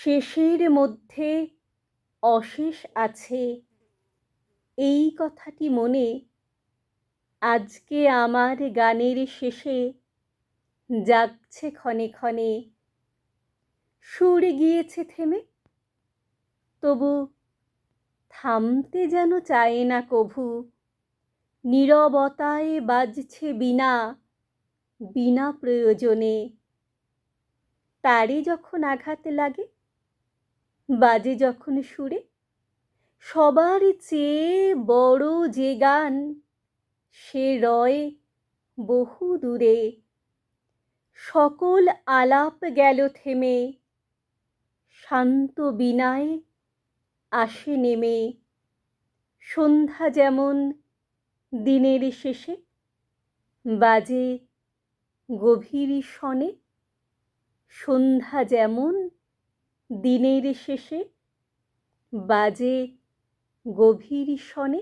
শেষের মধ্যে অশেষ আছে। এই কথাটি মনে আজকে আমার গানের শেষে জাগছে ক্ষণে ক্ষণে। সুর গিয়েছে থেমে, তবু থামতে যেন চায় না কভু। নীরবতায় বাজছে বিনা বিনা প্রয়োজনে। তারে যখন আঘাত লাগে বাজে যখন সুরে, সবার চেয়ে বড় যে গান, সে রয় বহু দূরে। সকল আলাপ গেল থেমে, শান্ত বিনায় আসে নেমে। সন্ধ্যা যেমন দিনের শেষে, বাজে গভীর স্বনে সন্ধ্যা যেমন দিনের শেষে বাজে গভীর স্বনে